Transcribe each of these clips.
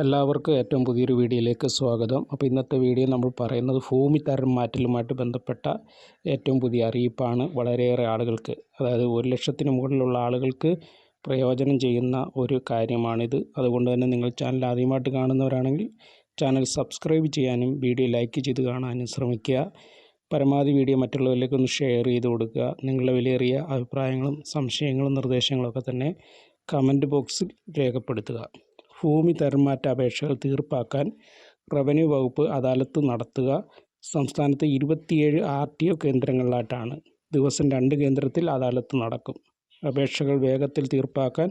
എല്ലാവർക്കും ഏറ്റവും പുതിയൊരു വീഡിയോയിലേക്ക് സ്വാഗതം. അപ്പോൾ ഇന്നത്തെ വീഡിയോ നമ്മൾ പറയുന്നത് ഭൂമി തരം മാറ്റലുമായിട്ട് ബന്ധപ്പെട്ട ഏറ്റവും പുതിയ അറിയിപ്പാണ് വളരെയേറെ ആളുകൾക്ക്. അതായത് ഒരു ലക്ഷത്തിന് മുകളിലുള്ള ആളുകൾക്ക് പ്രയോജനം ചെയ്യുന്ന ഒരു കാര്യമാണിത്. അതുകൊണ്ട് തന്നെ നിങ്ങൾ ചാനൽ ആദ്യമായിട്ട് കാണുന്നവരാണെങ്കിൽ ചാനൽ സബ്സ്ക്രൈബ് ചെയ്യാനും വീഡിയോ ലൈക്ക് ചെയ്ത് കാണാനും ശ്രമിക്കുക. പരമാവധി വീഡിയോ മറ്റുള്ളവരിലേക്ക് ഒന്ന് ഷെയർ ചെയ്ത് കൊടുക്കുക. നിങ്ങളുടെ വിലയേറിയ അഭിപ്രായങ്ങളും സംശയങ്ങളും നിർദ്ദേശങ്ങളൊക്കെ തന്നെ കമന്റ് ബോക്സിൽ രേഖപ്പെടുത്തുക. ഭൂമി തരംമാറ്റ അപേക്ഷകൾ തീർപ്പാക്കാൻ റവന്യൂ വകുപ്പ് അദാലത്ത് നടത്തുക. സംസ്ഥാനത്ത് ഇരുപത്തിയേഴ് ആർ ടി ഒ കേന്ദ്രങ്ങളിലായിട്ടാണ്. ദിവസം രണ്ട് കേന്ദ്രത്തിൽ അദാലത്ത് നടക്കും. അപേക്ഷകൾ വേഗത്തിൽ തീർപ്പാക്കാൻ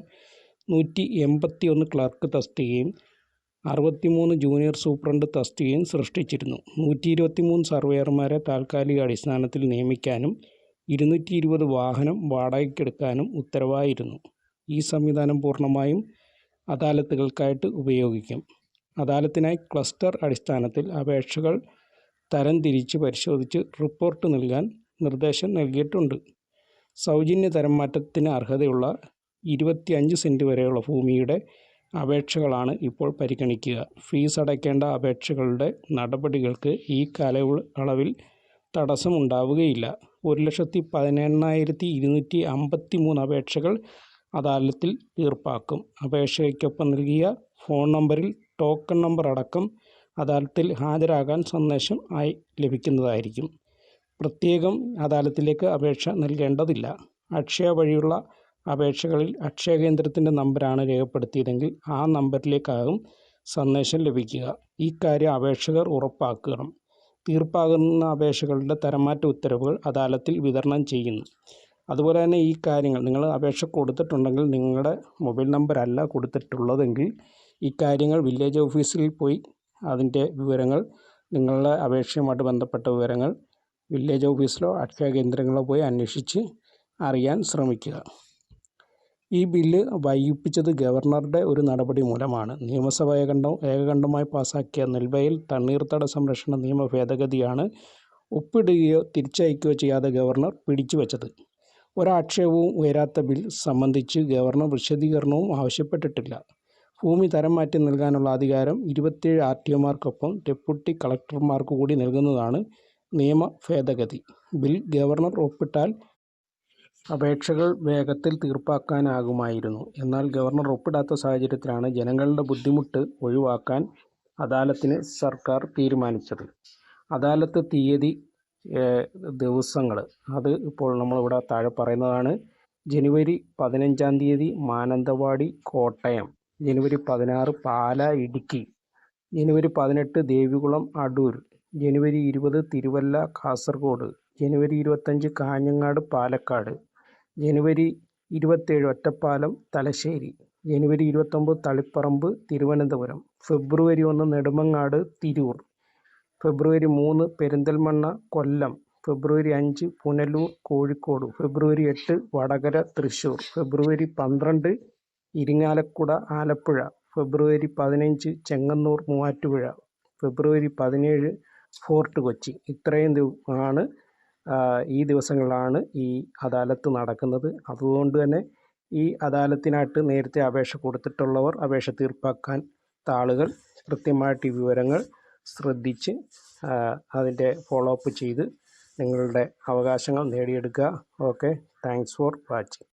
നൂറ്റി എൺപത്തി ഒന്ന് ക്ലർക്ക് തസ്തികയും അറുപത്തിമൂന്ന് ജൂനിയർ സൂപ്രണ്ട് തസ്തികയും സൃഷ്ടിച്ചിരുന്നു. നൂറ്റി ഇരുപത്തിമൂന്ന് സർവേയർമാരെ താൽക്കാലിക അടിസ്ഥാനത്തിൽ നിയമിക്കാനും ഇരുന്നൂറ്റി ഇരുപത് വാഹനം വാടകയ്ക്കെടുക്കാനും ഉത്തരവായിരുന്നു. ഈ സംവിധാനം പൂർണമായും അദാലത്തുകൾക്കായിട്ട് ഉപയോഗിക്കും. അദാലത്തിനായി ക്ലസ്റ്റർ അടിസ്ഥാനത്തിൽ അപേക്ഷകൾ തരംതിരിച്ച് പരിശോധിച്ച് റിപ്പോർട്ട് നൽകാൻ നിർദ്ദേശം നൽകിയിട്ടുണ്ട്. സൗജന്യ തരം മാറ്റത്തിന് അർഹതയുള്ള ഇരുപത്തിയഞ്ച് സെന്റ് വരെയുള്ള ഭൂമിയുടെ അപേക്ഷകളാണ് ഇപ്പോൾ പരിഗണിക്കുക. ഫീസ് അടയ്ക്കേണ്ട അപേക്ഷകളുടെ നടപടികൾക്ക് ഈ കാലയളവിൽ തടസ്സമുണ്ടാവുകയില്ല. ഒരു ലക്ഷത്തി പതിനെണ്ണായിരത്തി ഇരുന്നൂറ്റി അമ്പത്തി മൂന്ന് അപേക്ഷകൾ അദാലത്തിൽ തീർപ്പാക്കും. അപേക്ഷയ്ക്കൊപ്പം നൽകിയ ഫോൺ നമ്പറിൽ ടോക്കൺ നമ്പർ അടക്കം അദാലത്തിൽ ഹാജരാകാൻ സന്ദേശം ആയി ലഭിക്കുന്നതായിരിക്കും. പ്രത്യേകം അദാലത്തിലേക്ക് അപേക്ഷ നൽകേണ്ടതില്ല. അക്ഷയ വഴിയുള്ള അപേക്ഷകളിൽ അക്ഷയ കേന്ദ്രത്തിന്റെ നമ്പരാണ് രേഖപ്പെടുത്തിയതെങ്കിൽ ആ നമ്പറിലേക്കാകും സന്ദേശം ലഭിക്കുക. ഈ കാര്യം അപേക്ഷകർ ഉറപ്പാക്കണം. തീർപ്പാകുന്ന അപേക്ഷകളുടെ തരംമാറ്റ ഉത്തരവുകൾ അദാലത്തിൽ വിതരണം ചെയ്യുന്നു. അതുപോലെ തന്നെ ഈ കാര്യങ്ങൾ നിങ്ങൾ അപേക്ഷ കൊടുത്തിട്ടുണ്ടെങ്കിൽ നിങ്ങളുടെ മൊബൈൽ നമ്പർ അല്ല കൊടുത്തിട്ടുള്ളതെങ്കിൽ ഈ കാര്യങ്ങൾ വില്ലേജ് ഓഫീസിൽ പോയി അതിന്റെ വിവരങ്ങൾ നിങ്ങളുടെ അപേക്ഷയുമായിട്ട് ബന്ധപ്പെട്ട വിവരങ്ങൾ വില്ലേജ് ഓഫീസിലോ അക്ഷയ കേന്ദ്രങ്ങളോ പോയി അന്വേഷിച്ച് അറിയാൻ ശ്രമിക്കുക. ഈ ബില്ല് വൈകിപ്പിച്ചത് ഗവർണറുടെ ഒരു നടപടി മൂലമാണ്. നിയമസഭ ഏകണ്ഠം ഏകകണ്ഠമായി പാസാക്കിയ നെൽവയൽ തണ്ണീർത്തട സംരക്ഷണ നിയമ ഭേദഗതിയാണ് ഒപ്പിടുകയോ തിരിച്ചയക്കുകയോ ചെയ്യാതെ ഗവർണർ പിടിച്ചു വച്ചത് ഒരാക്ഷേപവും ഉയരാത്ത ബിൽ സംബന്ധിച്ച് ഗവർണർ വിശദീകരണവും ആവശ്യപ്പെട്ടിട്ടില്ല. ഭൂമി തരം മാറ്റി നൽകാനുള്ള അധികാരം ഇരുപത്തിയേഴ് ആർ ടി ഒമാർക്കൊപ്പം ഡെപ്യൂട്ടി കളക്ടർമാർക്ക് കൂടി നൽകുന്നതാണ് നിയമ ഭേദഗതി. ബിൽ ഗവർണർ ഒപ്പിട്ടാൽ അപേക്ഷകൾ വേഗത്തിൽ തീർപ്പാക്കാനാകുമായിരുന്നു. എന്നാൽ ഗവർണർ ഒപ്പിടാത്ത സാഹചര്യത്തിലാണ് ജനങ്ങളുടെ ബുദ്ധിമുട്ട് ഒഴിവാക്കാൻ അദാലത്തിന് സർക്കാർ തീരുമാനിച്ചത്. അദാലത്ത് തീയതി ദിവസങ്ങൾ അത് ഇപ്പോൾ നമ്മളിവിടെ താഴെ പറയുന്നതാണ്. ജനുവരി പതിനഞ്ചാം തീയതി മാനന്തവാടി കോട്ടയം. ജനുവരി പതിനാറ് പാല ഇടുക്കി. ജനുവരി പതിനെട്ട് ദേവികുളം അടൂർ. ജനുവരി ഇരുപത് തിരുവല്ല കാസർഗോഡ്. ജനുവരി ഇരുപത്തഞ്ച് കാഞ്ഞങ്ങാട് പാലക്കാട്. ജനുവരി ഇരുപത്തേഴ് ഒറ്റപ്പാലം തലശ്ശേരി. ജനുവരി ഇരുപത്തൊമ്പത് തളിപ്പറമ്പ് തിരുവനന്തപുരം. ഫെബ്രുവരി ഒന്ന് നെടുമങ്ങാട് തിരൂർ. ഫെബ്രുവരി മൂന്ന് പെരിന്തൽമണ്ണ കൊല്ലം. ഫെബ്രുവരി അഞ്ച് പുനലൂർ കോഴിക്കോട്. ഫെബ്രുവരി എട്ട് വടകര തൃശ്ശൂർ. ഫെബ്രുവരി പന്ത്രണ്ട് ഇരിങ്ങാലക്കുട ആലപ്പുഴ. ഫെബ്രുവരി പതിനഞ്ച് ചെങ്ങന്നൂർ മൂവാറ്റുപുഴ. ഫെബ്രുവരി പതിനേഴ് ഫോർട്ട് കൊച്ചി. ഇത്രയും ആണ് ഈ ദിവസങ്ങളിലാണ് ഈ അദാലത്ത് നടക്കുന്നത്. അതുകൊണ്ട് തന്നെ ഈ അദാലത്തിനായിട്ട് നേരത്തെ അപേക്ഷ കൊടുത്തിട്ടുള്ളവർ അപേക്ഷ തീർപ്പാക്കാൻ താളുകൾ കൃത്യമായിട്ട് ഈ വിവരങ്ങൾ ശ്രദ്ധിച്ച് അതിന്റെ ഫോളോ അപ്പ് ചെയ്ത് നിങ്ങളുടെ അവകാശങ്ങൾ നേടിയെടുക്കുക. Okay thanks for watching